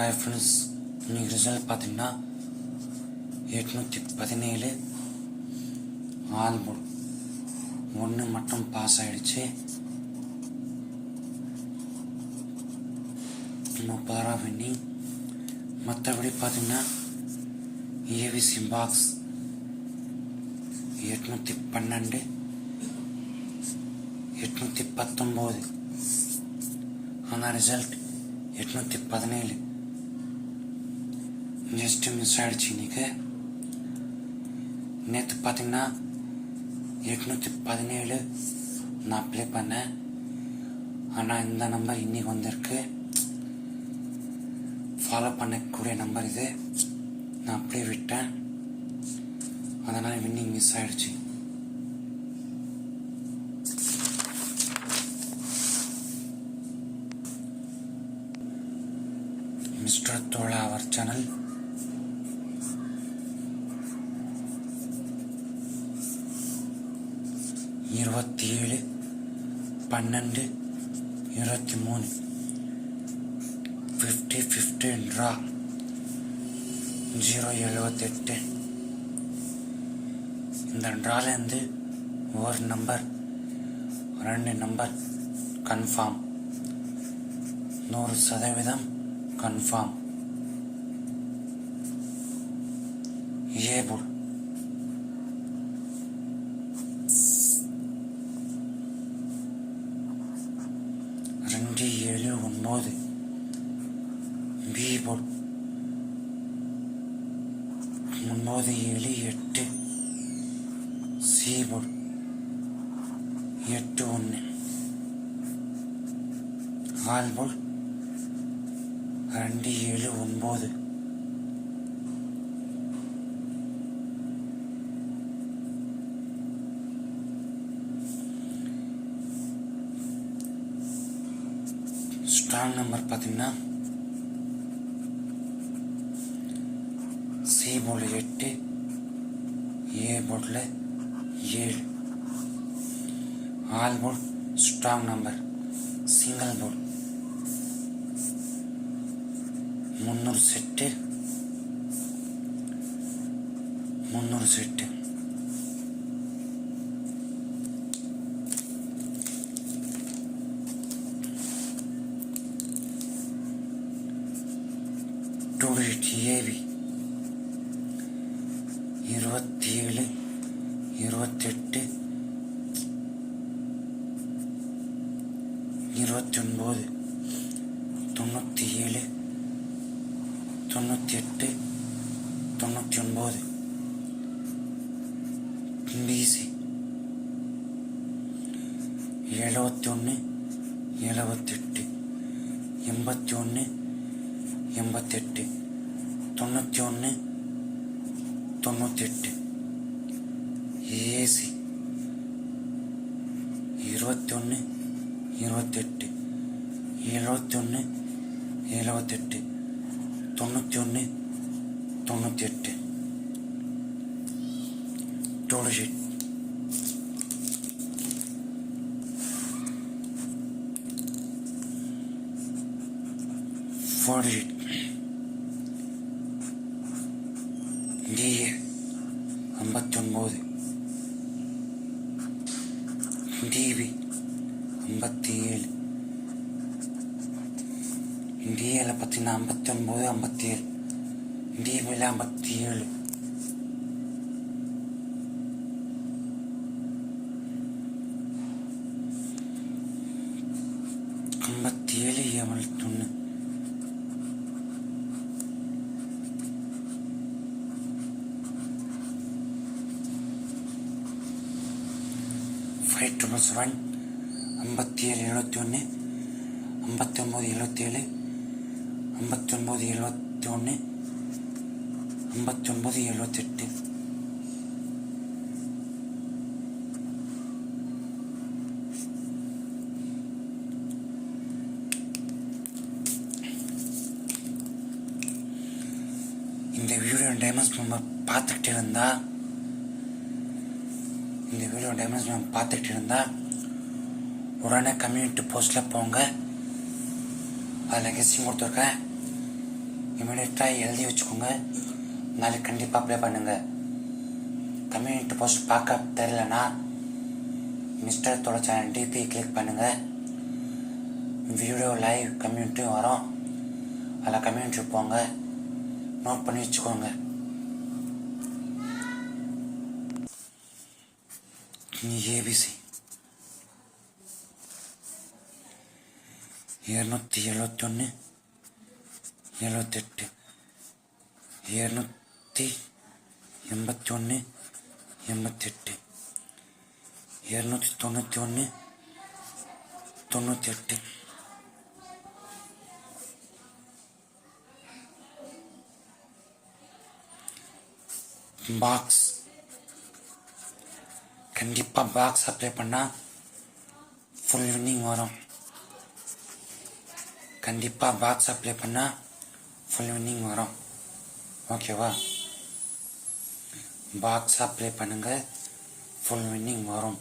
Hi friends இன்னைக்கு result பார்த்தீங்கன்னா எட்நூற்றி பதினேழு ஆல்போர்ட் ஒன்று மட்டும் பாஸ் ஆகிடுச்சு முப்பதாயிரம் வின்னிங் மற்றபடி பார்த்தீங்கன்னா ஏவிசி பாக்ஸ் எட்நூற்றி பன்னெண்டு எட்நூற்றி பத்தொம்போது ஆனால் ரிசல்ட் எட்நூற்றி பதினேழு. ஜஸ்ட்டு மிஸ் ஆகிடுச்சு இன்னைக்கு நேற்று பார்த்தீங்கன்னா எட்நூற்றி பதினேழு நான் அப்ளை பண்ணேன் ஆனால் இந்த நம்பர் இன்றைக்கி வந்திருக்கு ஃபாலோ பண்ணக்கூடிய நம்பர் இது நான் அப்படியே விட்டேன் அதனால் வின்னிங் மிஸ் ஆகிடுச்சு மிஸ்டர் தோழா அவர் சேனல் இருபத்தி ஏழு பன்னெண்டு இருபத்தி மூணு. ஃபிஃப்டி ஃபிஃப்டின் ட்ரா ஜீரோ எழுபத்தெட்டு இந்த ட்ராலேருந்து ஒரு நம்பர் ரெண்டு நம்பர் கன்ஃபார்ம் நூறு சதவீதம் கன்ஃபார்ம் ஏபுல் ரெண்டு ஏழு ஒன்பது பீபுல் ஒன்பது ஏழு எட்டு சீபுல் எட்டு ஒன்று ஆல்புல் ரெண்டு ஏழு ஒன்பது ஸ்ட்ராங் நம்பர் பார்த்தீங்கன்னா మూడు ఎట్టి ఏ బొడ్లే ఏడు all board strong number single board మున్నూరు సెట్ మున్నూరు సెట్ టూ డిజిట్ ఏవి இருபத்தி ஒன்பது தொண்ணூற்றி ஏழு தொண்ணூற்றி எட்டு தொண்ணூற்றி ஒன்பது பிசி எழுபத்தி ஒன்று எழுபத்தெட்டு எண்பத்தி ஒன்று எண்பத்தெட்டு. தொண்ணூற்றி ஒன்று தொண்ணூத்தெட்டு. ஏசி. இருபத்தி ஒன்று இருபத்தெட்டு எழுபத்தொன்று எழுபத்தெட்டு தொண்ணூற்றி ஒன்று தொண்ணூற்றி எட்டு டோடு ஷீட் டிஏ ஐம்பத்தொன்பது. டிபி ஐம்பத்தி ஏழு டிஏல பார்த்தீங்கன்னா ஐம்பத்தி ஒன்பது ஐம்பத்தி ஏழு டிபியில் ஐம்பத்தி ஏழு ஐம்பத்தி ஏழு ஐம்பத்தி ஏழு எழுபத்தி ஒன்று ஐம்பத்தி ஒம்பது எழுபத்தேழு ஐம்பத்தி ஒம்பது எழுபத்தி ஒன்று ஐம்பத்தி ஒம்பது எழுபத்தெட்டு இந்த வீடியோ டைமண்ட்ஸ் நம்ம பார்த்துக்கிட்டு இருந்தா இந்த வீடியோ டைமண்ட்ஸ் நம்ம பார்த்துக்கிட்டு இருந்தா உடனே கம்யூனிட்டி போஸ்ட்டில் போங்க. அதில் கெஸ்டிங் கொடுத்துருக்கேன். இமீடியட்டாக எழுதி வச்சுக்கோங்க. நாளைக்கு கண்டிப்பாக அப்ளை பண்ணுங்க. கம்யூனிட்டி போஸ்ட் பார்க்க தெரிலனா மிஸ்டர் தொலை டிபி கிளிக் பண்ணுங்க. வீடியோ லைவ் கம்யூனிட்டியும் வரும். அதில் கம்யூனிட்டி போங்க. நோட் பண்ணி வச்சுக்கோங்க. ஏபிசி இரநூத்தி எழுபத்தி ஒன்று எழுபத்தெட்டு இரநூத்தி எண்பத்தி ஒன்று எண்பத்தெட்டு இரநூத்தி தொண்ணூற்றி ஒன்று தொண்ணூற்றி எட்டு பாக்ஸ் கண்டிப்பாக பாக்ஸ் அப்ளை பண்ணால் ஃபுல் வின்னிங் வரும். கண்டிப்பாக பாக்ஸ் அப்ளை பண்ணால் ஃபுல் வின்னிங் வரும். ஓகேவா பாக்ஸ் பண்ணுங்கள் ஃபுல் வின்னிங் வரும்.